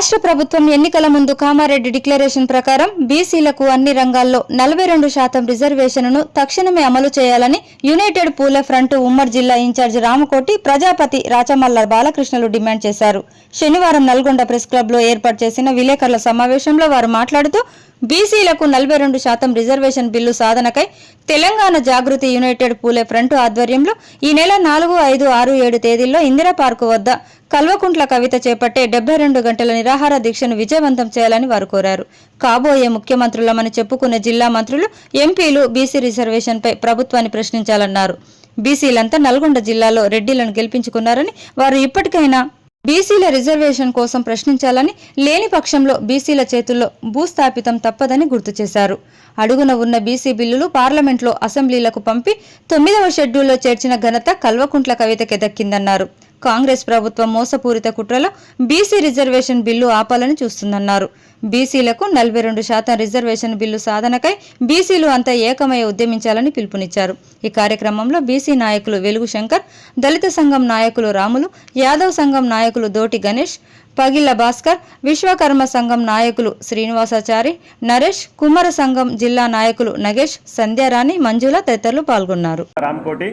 రాష్ట్ర ప్రభుత్వం ఎన్నికల ముందు కామారెడ్డి డిక్లరేషన్ ప్రకారం బీసీలకు అన్ని రంగాల్లో నలభై రెండు శాతం రిజర్వేషన్ను తక్షణమే అమలు చేయాలని యునైటెడ్ పూల ఫ్రంట్ ఉమ్మర్ జిల్లా ఇన్ఛార్జ్ రామకోటి ప్రజాపతి రాచమల్ల బాలకృష్ణలు డిమాండ్ చేశారు. శనివారం నల్గొండ ప్రెస్ క్లబ్లో ఏర్పాటు చేసిన విలేకరుల సమావేశంలో వారు మాట్లాడుతూ బీసీలకు నలభై రెండు శాతం రిజర్వేషన్ బిల్లు సాధనకై తెలంగాణ జాగృతి యునైటెడ్ పూలే ఫ్రంట్ ఆధ్వర్యంలో ఈ నెల నాలుగు ఐదు ఆరు ఏడు తేదీల్లో ఇందిరా పార్కు వద్ద కల్వకుంట్ల కవిత చేపట్టే డెబ్బై రెండు గంటల నిరాహార దీక్షను విజయవంతం చేయాలని వారు కోరారు. కాబోయే ముఖ్యమంత్రులమని చెప్పుకున్న జిల్లా మంత్రులు ఎంపీలు బీసీ రిజర్వేషన్పై ప్రభుత్వాన్ని ప్రశ్నించాలన్నారు. బీసీలంతా నల్గొండ జిల్లాలో రెడ్డిలను గెలిపించుకున్నారని వారు ఇప్పటికైనా బీసీల రిజర్వేషన్ కోసం ప్రశ్నించాలని లేని పక్షంలో బీసీల చేతుల్లో భూస్థాపితం తప్పదని గుర్తు చేశారు. అడుగున ఉన్న బీసీ బిల్లులు పార్లమెంట్లో అసెంబ్లీలకు పంపి తొమ్మిదవ షెడ్యూల్లో చేర్చిన ఘనత కల్వకుంట్ల కవితకి దక్కిందన్నారు. కాంగ్రెస్ ప్రభుత్వం మోసపూరిత కుట్రలో బీసీ రిజర్వేషన్ బిల్లు ఆపాలని చూస్తుందన్నారు. బీసీలకు నలభై రెండు శాతం రిజర్వేషన్ బిల్లు సాధనకై బీసీలు అంతా ఏకమై ఉద్యమించాలని పిలుపునిచ్చారు. ఈ కార్యక్రమంలో బీసీ నాయకులు వెలుగు శంకర్ దళిత సంఘం నాయకులు రాములు యాదవ్ సంఘం నాయకులు దోటి గణేష్ పగిళ్ళ భాస్కర్ విశ్వకర్మ సంఘం నాయకులు శ్రీనివాసాచారి నరేష్ కుమార సంఘం జిల్లా నాయకులు నగేష్ సంధ్యారాణి మంజుల తదితరులు పాల్గొన్నారు. రామ్కోటి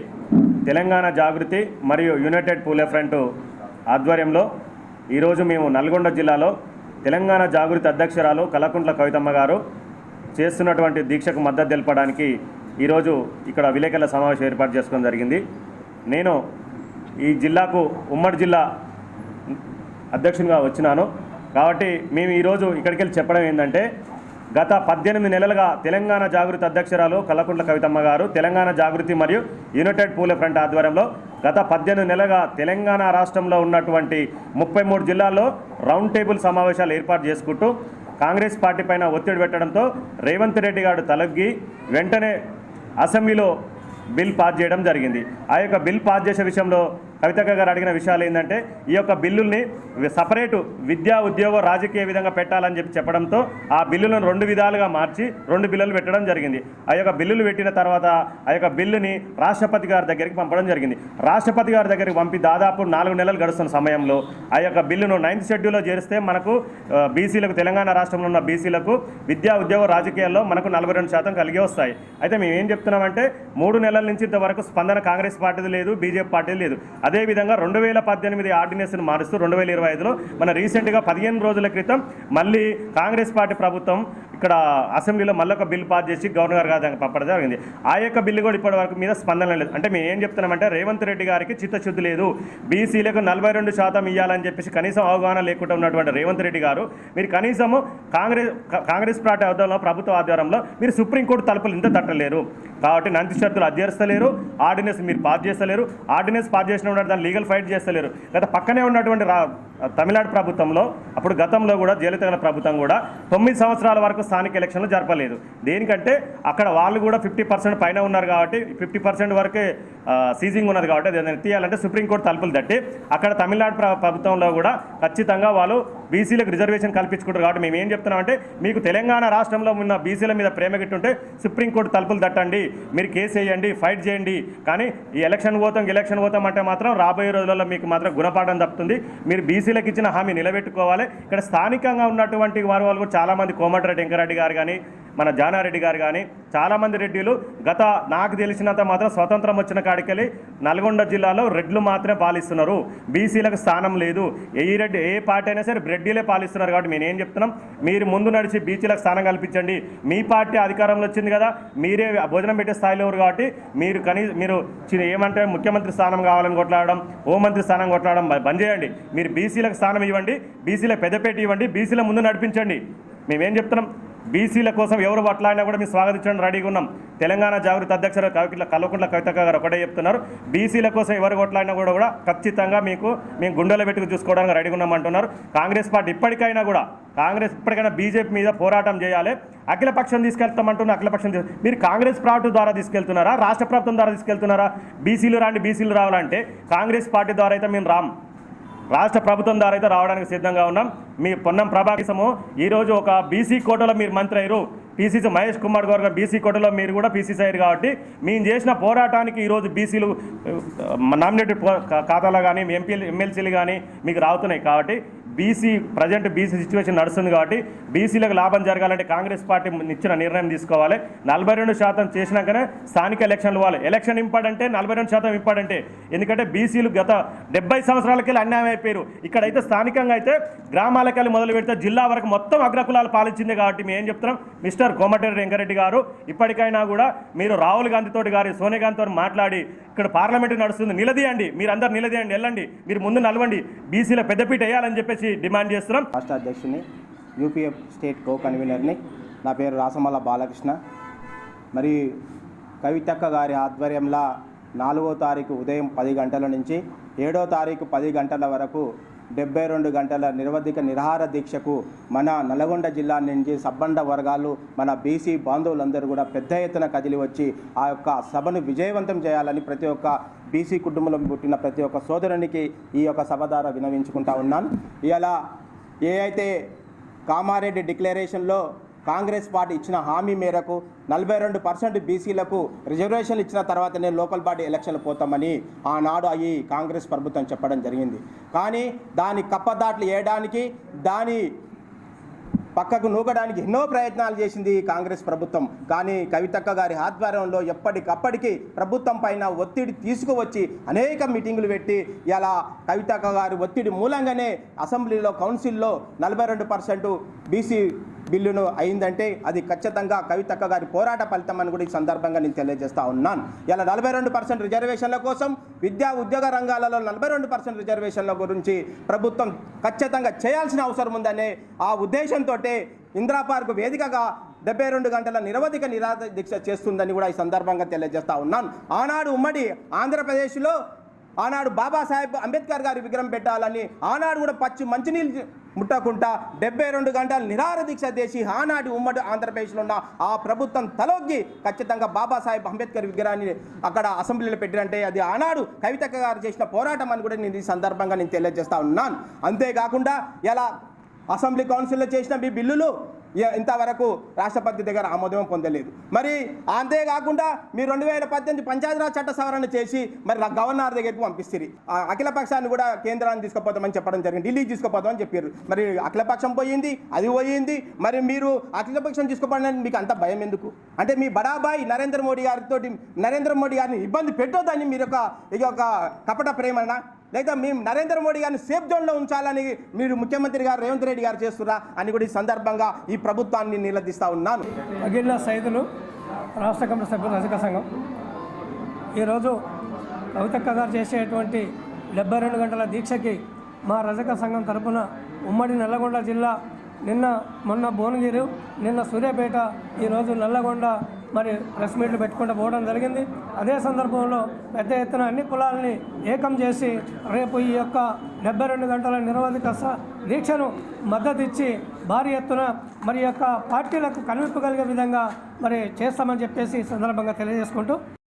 తెలంగాణ జాగృతి మరియు యునైటెడ్ పూలే ఫ్రంట్ ఆధ్వర్యంలో ఈరోజు మేము నల్గొండ జిల్లాలో తెలంగాణ జాగృతి అధ్యక్షురాలు కలకుంట్ల కవితమ్మ గారు చేస్తున్నటువంటి దీక్షకు మద్దతు తెలపడానికి ఈరోజు ఇక్కడ విలేకరుల సమావేశం ఏర్పాటు చేసుకోవడం జరిగింది. నేను ఈ జిల్లాకు ఉమ్మడి జిల్లా అధ్యక్షునిగా వచ్చినాను. కాబట్టి మేము ఈరోజు ఇక్కడికి వెళ్ళి చెప్పడం ఏంటంటే గత పద్దెనిమిది నెలలుగా తెలంగాణ జాగృతి అధ్యక్షురాలు కల్లకుంట్ల కవితమ్మ గారు తెలంగాణ జాగృతి మరియు యునైటెడ్ పూల ఫ్రంట్ ఆధ్వర్యంలో గత పద్దెనిమిది నెలలుగా తెలంగాణ రాష్ట్రంలో ఉన్నటువంటి ముప్పై మూడు జిల్లాల్లో రౌండ్ టేబుల్ సమావేశాలు ఏర్పాటు చేసుకుంటూ కాంగ్రెస్ పార్టీ పైన ఒత్తిడి పెట్టడంతో రేవంత్ రెడ్డి గారు తలగ్గి వెంటనే అసెంబ్లీలో బిల్ పాస్ చేయడం జరిగింది. ఆ యొక్క బిల్ పాస్ చేసే విషయంలో కవితక్క గారు అడిగిన విషయాలు ఏంటంటే ఈ యొక్క బిల్లుల్ని సపరేటు విద్యా ఉద్యోగ రాజకీయ విధంగా పెట్టాలని చెప్పి చెప్పడంతో ఆ బిల్లులను రెండు విధాలుగా మార్చి రెండు బిల్లులు పెట్టడం జరిగింది. ఆ యొక్క బిల్లులు పెట్టిన తర్వాత ఆ యొక్క బిల్లుని రాష్ట్రపతి గారి దగ్గరికి పంపడం జరిగింది. రాష్ట్రపతి గారి దగ్గరికి పంపి దాదాపు నాలుగు నెలలు గడుస్తున్న సమయంలో ఆ యొక్క బిల్లును నైన్త్ షెడ్యూల్లో చేరిస్తే మనకు బీసీలకు తెలంగాణ రాష్ట్రంలో ఉన్న బీసీలకు విద్యా ఉద్యోగ రాజకీయాల్లో మనకు నలభై రెండు శాతం కలిగి వస్తాయి. అయితే మేము ఏం చెప్తున్నామంటే మూడు నెలల నుంచి ఇంతవరకు స్పందన కాంగ్రెస్ పార్టీది లేదు బీజేపీ పార్టీది లేదు. అదేవిధంగా రెండు వేల పద్దెనిమిది ఆర్డినెన్స్ను మారుస్తూ రెండు వేల ఇరవై ఐదులో మన రీసెంట్గా పదిహేను రోజుల క్రితం మళ్ళీ కాంగ్రెస్ పార్టీ ప్రభుత్వం ఇక్కడ అసెంబ్లీలో మళ్ళొక ఒక బిల్ పాస్ చేసి గవర్నర్ గారు దానికి పంపడం జరిగింది. ఆ యొక్క బిల్లు కూడా ఇప్పటి వరకు మీద స్పందన లేదు. అంటే మేము ఏం చెప్తున్నామంటే రేవంత్ రెడ్డి గారికి చిత్తశుద్ధి లేదు. బీసీలకు నలభై రెండు శాతం ఇవ్వాలని చెప్పేసి కనీసం అవగాహన లేకుండా ఉన్నటువంటి రేవంత్ రెడ్డి గారు మీరు కనీసము కాంగ్రెస్ కాంగ్రెస్ పార్టీ ఆధ్వర్యంలో ప్రభుత్వ ఆధ్వర్యంలో మీరు సుప్రీంకోర్టు తలుపులు ఇంత తట్టలేరు. కాబట్టి నంది షరతులు అధ్యరిస్తలేరు. ఆర్డినెన్స్ మీరు పాస్ చేస్తలేరు. ఆర్డినెన్స్ పాస్ చేసిన దాన్ని లీగల్ ఫైట్ చేస్తలేరు. లేదా పక్కనే ఉన్నటువంటి రా తమిళనాడు ప్రభుత్వంలో అప్పుడు గతంలో కూడా జయలలిత ప్రభుత్వం కూడా తొమ్మిది సంవత్సరాల వరకు స్థానిక ఎలక్షన్లు జరపలేదు. దేనికంటే అక్కడ వాళ్ళు కూడా ఫిఫ్టీ పర్సెంట్ పైన ఉన్నారు కాబట్టి ఫిఫ్టీ పర్సెంట్ వరకే సీజింగ్ ఉన్నది కాబట్టి అది తీయాలంటే సుప్రీంకోర్టు తలుపులు తట్టి అక్కడ తమిళనాడు ప్రభుత్వంలో కూడా ఖచ్చితంగా వాళ్ళు బీసీలకు రిజర్వేషన్ కల్పించుకుంటారు కాబట్టి మేము ఏం చెప్తున్నామంటే మీకు తెలంగాణ రాష్ట్రంలో ఉన్న బీసీల మీద ప్రేమ గిట్టుంటే సుప్రీంకోర్టు తలుపులు తట్టండి మీరు కేసు వేయండి ఫైట్ చేయండి. కానీ ఈ ఎలక్షన్ పోతాం ఎలక్షన్ పోతాం అంటే మాత్రం రాబోయే రోజులలో మీకు మాత్రం గుణపాఠం తప్పుతుంది. మీరు బీసీలకు ఇచ్చిన హామీ నిలబెట్టుకోవాలి. ఇక్కడ స్థానికంగా ఉన్నటువంటి వారు వాళ్ళు కూడా చాలామంది కోమటిరెడ్డి వెంకరెడ్డి గారు కానీ మన జానారెడ్డి గారు కానీ చాలామంది రెడ్డిలు గత నాకు తెలిసినంత మాత్రం స్వతంత్రం వచ్చిన కాడికెళ్ళి నల్గొండ జిల్లాలో రెడ్లు మాత్రమే పాలిస్తున్నారు. బీసీలకు స్థానం లేదు. ఏ రెడ్డి ఏ పార్టీ అయినా సరే రెడ్డిలే పాలిస్తున్నారు కాబట్టి మేము ఏం చెప్తున్నాం? మీరు ముందు నడిచి బీసీలకు స్థానం కల్పించండి. మీ పార్టీ అధికారంలో వచ్చింది కదా మీరే భోజనం పెట్టే స్థాయిలో ఉన్నారు కాబట్టి మీరు కనీసం మీరు చి- ఏమంటే ముఖ్యమంత్రి స్థానం కావాలని కొట్లాడడం హోంమంత్రి స్థానం కొట్లాడడం బంద్ చేయండి. మీరు బీసీలకు స్థానం ఇవ్వండి బీసీల పెద్దపేట ఇవ్వండి బీసీల ముందు నడిపించండి. మేమేం చెప్తున్నాం? బీసీల కోసం ఎవరు పట్లాడినా కూడా మేము స్వాగతించడం రెడీగా ఉన్నాం. తెలంగాణ జాగృతి అధ్యక్షుడు కవిట్ల కల్వకుంట్ల కవిత గారు ఒకటే చెప్తున్నారు. బీసీల కోసం ఎవరు కొట్లాడినా కూడా కూడా ఖచ్చితంగా మీకు మేము గుండెలో పెట్టుకు చూసుకోవడానికి రెడీగా ఉన్నాం అంటున్నారు కాంగ్రెస్ పార్టీ ఇప్పటికైనా కూడా కాంగ్రెస్ ఇప్పటికైనా బీజేపీ మీద పోరాటం చేయాలి. అఖిలపక్షం తీసుకెళ్తామంటున్న అఖిలపక్షం మీరు కాంగ్రెస్ పార్టీ ద్వారా తీసుకెళ్తున్నారా? రాష్ట్ర ప్రభుత్వం ద్వారా తీసుకెళ్తున్నారా? బీసీలు రాండి బీసీలు రావాలంటే కాంగ్రెస్ పార్టీ ద్వారా అయితే మేము రాము రాష్ట్ర ప్రభుత్వం ద్వారా అయితే రావడానికి సిద్ధంగా ఉన్నాం. మీ పొన్నం ప్రభాకసము ఈరోజు ఒక బీసీ కోటలో మీరు మంత్రి అయ్యారు. పీసీసీ మహేష్ కుమార్ గారు బీసీ కోటలో మీరు కూడా పీసీసీ అయ్యారు కాబట్టి మేము చేసిన పోరాటానికి ఈరోజు బీసీలు నామినేటెడ్ ఖాతాలో కానీ ఎంపీ ఎమ్మెల్సీలు కానీ మీకు రావుతున్నాయి కాబట్టి బీసీ ప్రజెంట్ బీసీ సిచ్యువేషన్ నడుస్తుంది కాబట్టి బీసీలకు లాభం జరగాలంటే కాంగ్రెస్ పార్టీ ఇచ్చిన నిర్ణయం తీసుకోవాలి. నలభై రెండు శాతం చేసినాకనే స్థానిక ఎలక్షన్లు ఇవ్వాలి. ఎలక్షన్ ఇంపార్టెంటే నలభై రెండు శాతం ఇంపార్టెంటే. ఎందుకంటే బీసీలు గత డెబ్బై సంవత్సరాలకి అన్యాయం అయిపోయారు. ఇక్కడైతే స్థానికంగా అయితే గ్రామాలకెళ్ళి మొదలు పెడితే జిల్లా వరకు మొత్తం అగ్రకులాలు పాలించింది కాబట్టి మేము ఏం చెప్తున్నాం? మిస్టర్ కోమటిరెడ్డి వెంకరెడ్డి గారు ఇప్పటికైనా కూడా మీరు రాహుల్ గాంధీ తోటి గారి సోనియా గాంధీ తోటి మాట్లాడి ఇక్కడ పార్లమెంట్ నడుస్తుంది. నిలదీయండి. మీరు అందరు నిలదీయండి. వెళ్ళండి. మీరు ముందు నలవండి బీసీల పెద్దపీట వేయాలని చెప్పేసి డిమాండ్ చేస్తున్నాం. రాష్ట్ర అధ్యక్షుని యూపీఎఫ్ స్టేట్ కో కన్వీనర్ని నా పేరు రాసమల్ల బాలకృష్ణ. మరి కవితక్క గారి ఆధ్వర్యంలో నాలుగో తారీఖు ఉదయం పది గంటల నుంచి ఏడో తారీఖు పది గంటల వరకు డెబ్బై రెండు గంటల నిరవధిక నిరాహార దీక్షకు మన నల్గొండ జిల్లా నుంచి సబ్బండ వర్గాలు మన బీసీ బాంధవులందరూ కూడా పెద్ద ఎత్తున కదిలి వచ్చి ఆ యొక్క సభను విజయవంతం చేయాలని ప్రతి ఒక్క బీసీ కుటుంబంలో పుట్టిన ప్రతి ఒక్క సోదరునికి ఈ యొక్క సభ ద్వారా వినవించుకుంటా ఉన్నాను. ఇలా ఏ అయితే కామారెడ్డి డిక్లరేషన్లో కాంగ్రెస్ పార్టీ ఇచ్చిన హామీ మేరకు నలభై రెండు పర్సెంట్ బీసీలకు రిజర్వేషన్లు ఇచ్చిన తర్వాతనే లోకల్ పార్టీ ఎలక్షన్లు పోతామని ఆనాడు అవి కాంగ్రెస్ ప్రభుత్వం చెప్పడం జరిగింది. కానీ దాని కప్పదాట్లు వేయడానికి దాని పక్కకు నూకడానికి ఎన్నో ప్రయత్నాలు చేసింది కాంగ్రెస్ ప్రభుత్వం. కానీ కవితక్క గారి ఆధ్వర్యంలో ఎప్పటికప్పటికి ప్రభుత్వం పైన ఒత్తిడి తీసుకువచ్చి అనేక మీటింగులు పెట్టి ఇలా కవితక్క గారి ఒత్తిడి మూలంగానే అసెంబ్లీలో కౌన్సిల్లో నలభై రెండు పర్సెంట్ బీసీ బిల్లును అయిందంటే అది ఖచ్చితంగా కవితక్క గారి పోరాట ఫలితం అని కూడా ఈ సందర్భంగా నేను తెలియజేస్తా ఉన్నాను. ఇలా నలభై రెండు పర్సెంట్ రిజర్వేషన్ల కోసం విద్యా ఉద్యోగ రంగాలలో నలభై రెండు పర్సెంట్ రిజర్వేషన్ల గురించి ప్రభుత్వం ఖచ్చితంగా చేయాల్సిన అవసరం ఉందనే ఆ ఉద్దేశంతో ఇందిరా పార్క్ వేదికగా డెబ్బై రెండు గంటల నిరవధిక నిరాధ దీక్ష చేస్తుందని కూడా ఈ సందర్భంగా తెలియజేస్తా ఉన్నాను. ఆనాడు ఉమ్మడి ఆంధ్రప్రదేశ్లో ఆనాడు బాబాసాహెబ్ అంబేద్కర్ గారి విగ్రహం పెట్టాలని ఆనాడు కూడా పచ్చి మంచినీళ్ళు ముట్టకుండా డెబ్బై రెండు గంటలు నిరార దీక్ష చేసి ఆనాటి ఉమ్మడి ఆంధ్రప్రదేశ్లో ఉన్న ఆ ప్రభుత్వం తలొగ్గి ఖచ్చితంగా బాబాసాహెబ్ అంబేద్కర్ విగ్రహాన్ని అక్కడ అసెంబ్లీలో పెట్టినంటే అది ఆనాడు కవితక్క గారు చేసిన పోరాటం అని కూడా నేను ఈ సందర్భంగా నేను తెలియజేస్తా ఉన్నాను. అంతేకాకుండా ఎలా అసెంబ్లీ కౌన్సిల్లో చేసిన మీ బిల్లులు ఇంతవరకు రాష్ట్రపతి దగ్గర ఆమోదం పొందలేదు. మరి అంతేకాకుండా మీరు రెండు వేల పద్దెనిమిది పంచాయతీరాజ్ చట్ట సవరణ చేసి మరి గవర్నర్ దగ్గరికి పంపిస్తుంది అఖిల పక్షాన్ని కూడా కేంద్రాన్ని తీసుకుపోతామని చెప్పడం జరిగింది. ఢిల్లీకి తీసుకుపోతామని చెప్పారు మరి అఖిలపక్షం పోయింది అది పోయింది. మరి మీరు అఖిలపక్షం తీసుకుపోవడానికి మీకు అంత భయం ఎందుకు? అంటే మీ బడాబాయి నరేంద్ర మోడీ గారితో నరేంద్ర మోడీ గారిని ఇబ్బంది పెట్టొద్దని మీరు ఒక ఇది ఒక కపట ప్రేమనా? లేదా మేము నరేంద్ర మోడీ గారిని సేఫ్ జోన్లో ఉంచాలని మీరు ముఖ్యమంత్రి గారు రేవంత్ రెడ్డి గారు చేస్తున్నా అని కూడా ఈ సందర్భంగా ఈ ప్రభుత్వాన్ని నిలదీస్తా ఉన్నాను. అగిళ్ళ సైదులు రాష్ట్ర కమిటీ సభ్యులు రజక సంఘం. ఈరోజు కవితక్క గారు చేసేటువంటి డెబ్బై రెండు గంటల దీక్షకి మా రజక సంఘం తరపున ఉమ్మడి నల్లగొండ జిల్లా నిన్న మొన్న భువనగిరి నిన్న సూర్యాపేట ఈరోజు నల్లగొండ మరి ప్రెస్ మీట్లు పెట్టుకుంటూ పోవడం జరిగింది. అదే సందర్భంలో పెద్ద ఎత్తున అన్ని కులాలని ఏకం చేసి రేపు ఈ యొక్క డెబ్బై రెండు గంటల నిరవధిక దీక్షను మద్దతు ఇచ్చి భారీ ఎత్తున మరి యొక్క పార్టీలకు కనువిప్పగలిగే విధంగా మరి చేస్తామని చెప్పేసి సందర్భంగా తెలియజేసుకుంటూ